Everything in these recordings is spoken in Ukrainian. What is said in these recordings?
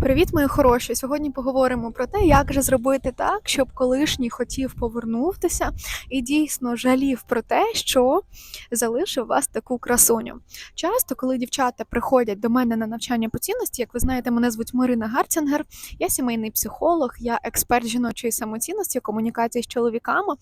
Привіт, мої хороші! Сьогодні поговоримо про те, як же зробити так, щоб колишній хотів повернутися і дійсно жалів про те, що залишив вас таку красуню. Часто, коли дівчата приходять до мене на навчання по цінності, як ви знаєте, мене звуть Марина Гарцінгер, я сімейний психолог, я експерт жіночої самоцінності, комунікації з чоловіками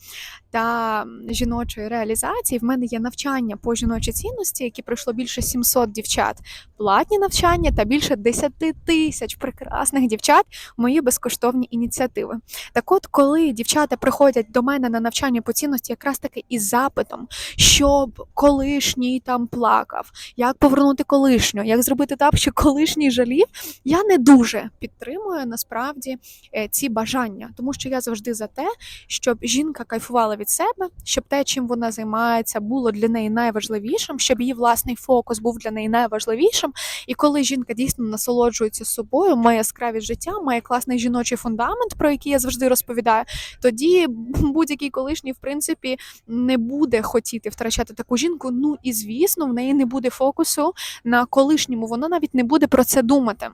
та жіночої реалізації. В мене є навчання по жіночій цінності, які пройшло більше 700 дівчат, платні навчання та більше 10 тисяч прекрасних дівчат мої безкоштовні ініціативи. Так от, коли дівчата приходять до мене на навчання по цінності, якраз таки із запитом, щоб колишній там плакав, як повернути колишню, як зробити так, що колишній жалів, я не дуже підтримую насправді е, ці бажання, тому що я завжди за те, щоб жінка кайфувала від себе, щоб те, чим вона займається, було для неї найважливішим, щоб її власний фокус був для неї найважливішим. І коли жінка дійсно насолоджується собою, має яскравість життя, має класний жіночий фундамент, про який я завжди розповідаю, тоді будь-який колишній, в принципі, не буде хотіти втрачати таку жінку. Ну і звісно, в неї не буде фокусу на колишньому. Вона навіть не буде про це думати.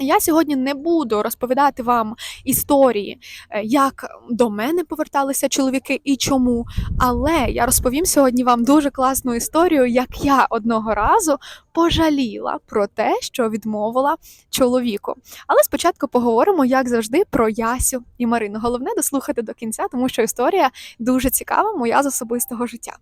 Я сьогодні не буду розповідати вам історії, е, як до мене поверталися чоловіки і чому. Але я розповім сьогодні вам дуже класну історію, як я одного разу пожаліла про те, що відмовила чоловіку. Але спочатку поговоримо, як завжди, про Ясю і Марину. Головне дослухати до кінця, тому що історія дуже цікава, моя з особистого життя.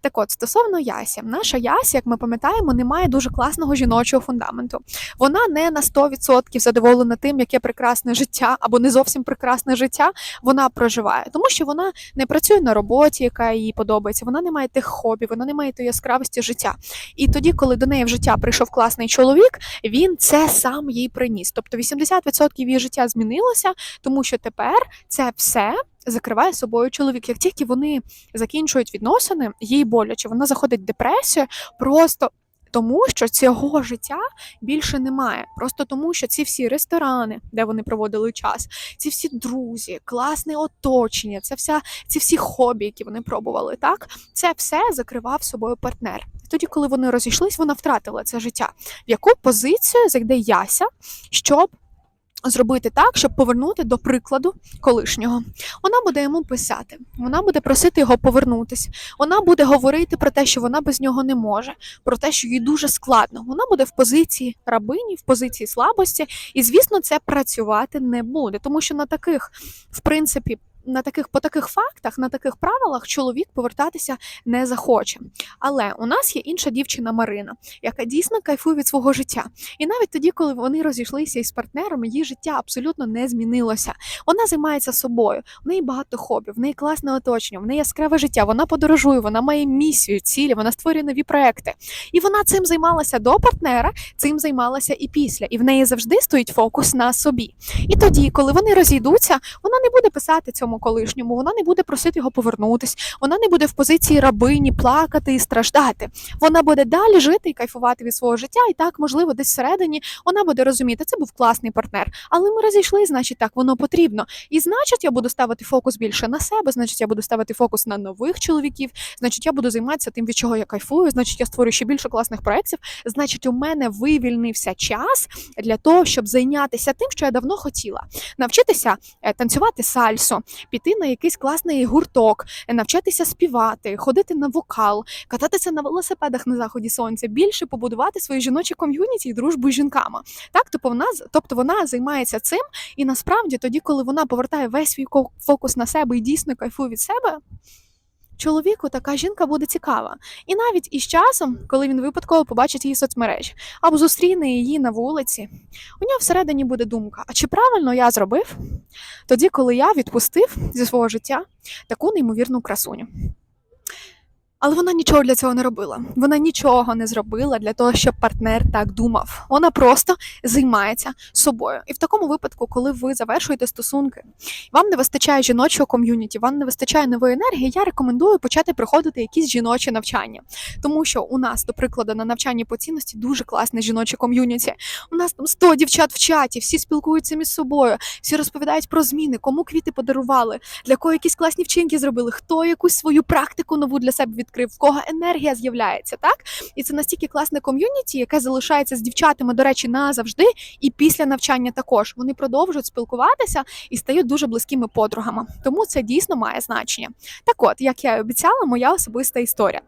Так от, стосовно Ясі, наша Яся, як ми пам'ятаємо, не має дуже класного жіночого фундаменту. Вона не на 100% задоволена тим, яке прекрасне життя або не зовсім прекрасне життя вона проживає, тому що вона не працює на роботі, яка їй подобається. Вона не має тих хобі, вона не має тої яскравості життя. І тоді, коли до неї в життя прийшов класний чоловік, він це сам їй приніс. Тобто 80% її життя змінилося, тому що тепер це все. Закриває собою чоловік. Як тільки вони закінчують відносини, їй боляче, вона заходить в депресію просто тому, що цього життя більше немає. Просто тому, що ці всі ресторани, де вони проводили час, ці всі друзі, класне оточення, це вся ці всі хобі, які вони пробували, так це все закривав собою партнер. Тоді, коли вони розійшлись, вона втратила це життя. В яку позицію зайде Яся, щоб зробити так, щоб повернути до прикладу колишнього. Вона буде йому писати, вона буде просити його повернутись. Вона буде говорити про те, що вона без нього не може, про те, що їй дуже складно. Вона буде в позиції рабині, в позиції слабості, і звісно, це працювати не буде, тому що на таких, в принципі. На таких по таких фактах, на таких правилах чоловік повертатися не захоче. Але у нас є інша дівчина Марина, яка дійсно кайфує від свого життя. І навіть тоді, коли вони розійшлися із партнером, її життя абсолютно не змінилося. Вона займається собою, в неї багато хобі, в неї класне оточення, в неї яскраве життя. Вона подорожує, вона має місію, цілі, вона створює нові проекти. І вона цим займалася до партнера, цим займалася і після. І в неї завжди стоїть фокус на собі. І тоді, коли вони розійдуться, вона не буде писати цьому колишньому, вона не буде просити його повернутись, вона не буде в позиції рабині плакати і страждати. Вона буде далі жити і кайфувати від свого життя, і так, можливо, десь всередині вона буде розуміти, це був класний партнер. Але ми розійшли, значить, так воно потрібно. І значить, я буду ставити фокус більше на себе, значить, я буду ставити фокус на нових чоловіків, значить, я буду займатися тим, від чого я кайфую, значить, я створю ще більше класних проєктів. Значить, у мене вивільнився час для того, щоб зайнятися тим, що я давно хотіла. Навчитися е, танцювати сальсу, піти на якийсь класний гурток, навчатися співати, ходити на вокал, кататися на велосипедах на заході сонця, більше побудувати свої жіночі ком'юніті і дружбу з жінками. Так, тобто вона тобто вона займається цим, і насправді тоді, коли вона повертає весь свій фокус на себе і дійсно кайфує від себе. Чоловіку така жінка буде цікава. І навіть із часом, коли він випадково побачить її соцмережі або зустріне її на вулиці, у нього всередині буде думка: а чи правильно я зробив тоді, коли я відпустив зі свого життя таку неймовірну красуню? Але вона нічого для цього не робила. Вона нічого не зробила для того, щоб партнер так думав. Вона просто займається собою. І в такому випадку, коли ви завершуєте стосунки, вам не вистачає жіночого ком'юніті, вам не вистачає нової енергії. Я рекомендую почати приходити якісь жіночі навчання, тому що у нас, до прикладу, на навчанні по цінності дуже класне жіноче ком'юніті. У нас там 100 дівчат в чаті, всі спілкуються між собою, всі розповідають про зміни, кому квіти подарували, для кого якісь класні вчинки зробили, хто якусь свою практику нову для себе відкрив. Відкрив, в кого енергія з'являється, так? І це настільки класне ком'юніті, яке залишається з дівчатами, до речі, назавжди, і після навчання також. Вони продовжують спілкуватися і стають дуже близькими подругами. Тому це дійсно має значення. Так от, як я і обіцяла, моя особиста історія.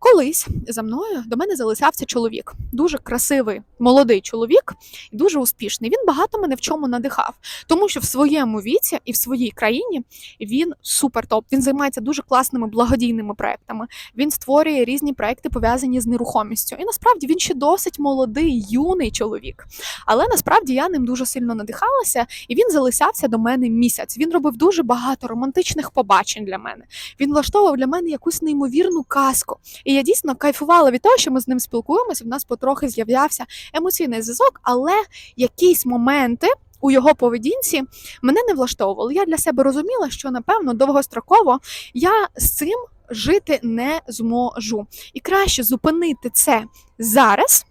Колись за мною до мене залишався чоловік, дуже красивий молодий чоловік і дуже успішний. Він багато мене в чому надихав, тому що в своєму віці і в своїй країні він супер топ. Він займається дуже класними благодійними проектами. Він створює різні проекти пов'язані з нерухомістю. І насправді він ще досить молодий, юний чоловік. Але насправді я ним дуже сильно надихалася, і він залишався до мене місяць. Він робив дуже багато романтичних побачень для мене. Він влаштовував для мене якусь неймовірну казку. І я дійсно кайфувала від того, що ми з ним спілкуємося. В нас потрохи з'являвся емоційний зв'язок, але якісь моменти. У його поведінці мене не влаштовували. Я для себе розуміла, що напевно довгостроково я з цим жити не зможу. І краще зупинити це зараз,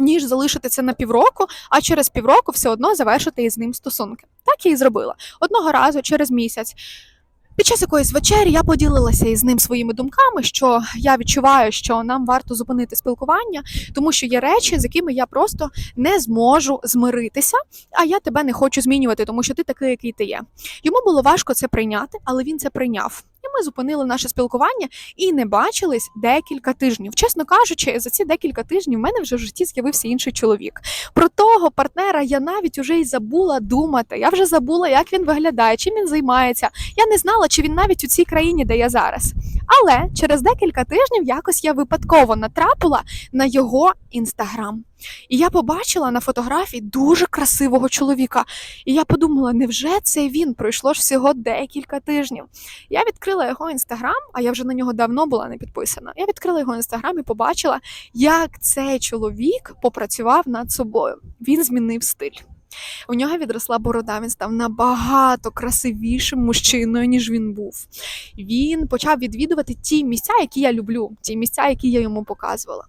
ніж залишити це на півроку, а через півроку все одно завершити із ним стосунки. Так я і зробила. Одного разу через місяць. Під час якоїсь вечері я поділилася із ним своїми думками, що я відчуваю, що нам варто зупинити спілкування, тому що є речі, з якими я просто не зможу змиритися, а я тебе не хочу змінювати, тому що ти такий, який ти є. Йому було важко це прийняти, але він це прийняв. Ми зупинили наше спілкування і не бачились декілька тижнів. Чесно кажучи, за ці декілька тижнів в мене вже в житті з'явився інший чоловік. Про того партнера я навіть уже й забула думати. Я вже забула, як він виглядає, чим він займається. Я не знала, чи він навіть у цій країні, де я зараз. Але через декілька тижнів якось я випадково натрапила на його інстаграм. І я побачила на фотографії дуже красивого чоловіка. І я подумала, невже це він? Пройшло ж всього декілька тижнів. Я відкрила його інстаграм, а я вже на нього давно була не підписана. Я відкрила його інстаграм і побачила, як цей чоловік попрацював над собою. Він змінив стиль. У нього відросла борода, він став набагато красивішим мужчиною, ніж він був. Він почав відвідувати ті місця, які я люблю, ті місця, які я йому показувала.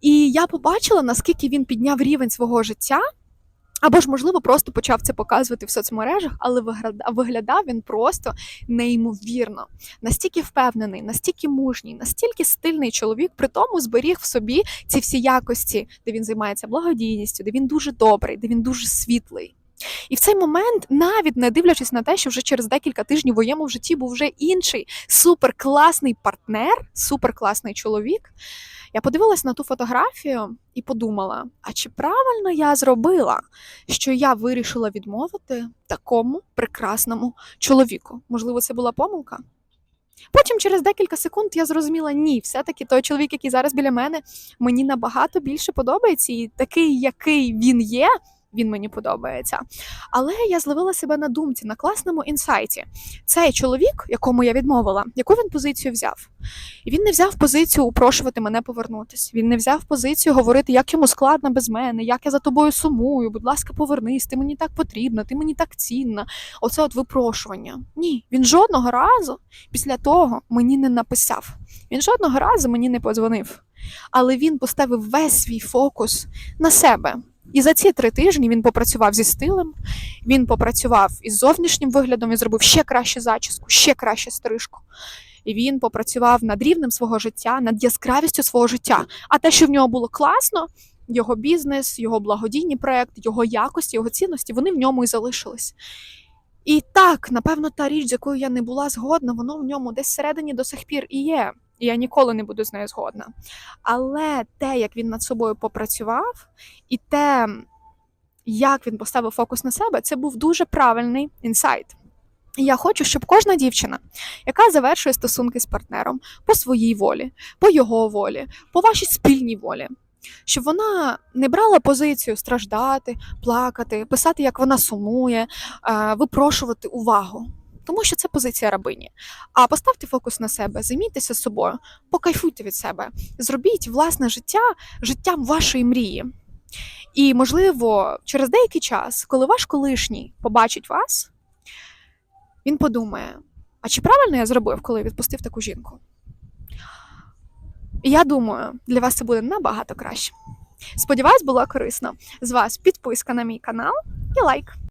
І я побачила, наскільки він підняв рівень свого життя. Або ж, можливо, просто почав це показувати в соцмережах, але виглядав, він просто неймовірно, настільки впевнений, настільки мужній, настільки стильний чоловік, при тому зберіг в собі ці всі якості, де він займається благодійністю, де він дуже добрий, де він дуже світлий. І в цей момент, навіть не дивлячись на те, що вже через декілька тижнів в моєму житті був вже інший суперкласний партнер, суперкласний чоловік. Я подивилась на ту фотографію і подумала: а чи правильно я зробила, що я вирішила відмовити такому прекрасному чоловіку? Можливо, це була помилка? Потім, через декілька секунд, я зрозуміла, ні, все-таки той чоловік, який зараз біля мене, мені набагато більше подобається, і такий, який він є. Він мені подобається. Але я зловила себе на думці, на класному інсайті. Цей чоловік, якому я відмовила, яку він позицію взяв? І він не взяв позицію упрошувати мене повернутись. Він не взяв позицію говорити, як йому складно без мене, як я за тобою сумую. Будь ласка, повернись, ти мені так потрібна, ти мені так цінна. Оце от випрошування. Ні, він жодного разу після того мені не написав. Він жодного разу мені не подзвонив. Але він поставив весь свій фокус на себе. І за ці три тижні він попрацював зі стилем, він попрацював із зовнішнім виглядом і зробив ще краще зачіску, ще краще стрижку. І він попрацював над рівнем свого життя, над яскравістю свого життя. А те, що в нього було класно, його бізнес, його благодійні проекти, його якості, його цінності, вони в ньому і залишились. І так, напевно, та річ, з якою я не була згодна, воно в ньому десь всередині до сих пір і є. І я ніколи не буду з нею згодна. Але те, як він над собою попрацював, і те, як він поставив фокус на себе, це був дуже правильний інсайт. І я хочу, щоб кожна дівчина, яка завершує стосунки з партнером по своїй волі, по його волі, по вашій спільній волі, щоб вона не брала позицію страждати, плакати, писати, як вона сумує, е, випрошувати увагу. Тому що це позиція рабині. А поставте фокус на себе, займійтеся собою, покайфуйте від себе, зробіть власне життя життям вашої мрії. І, можливо, через деякий час, коли ваш колишній побачить вас, він подумає: а чи правильно я зробив, коли відпустив таку жінку? І я думаю, для вас це буде набагато краще. Сподіваюсь, було корисно. З вас підписка на мій канал і лайк.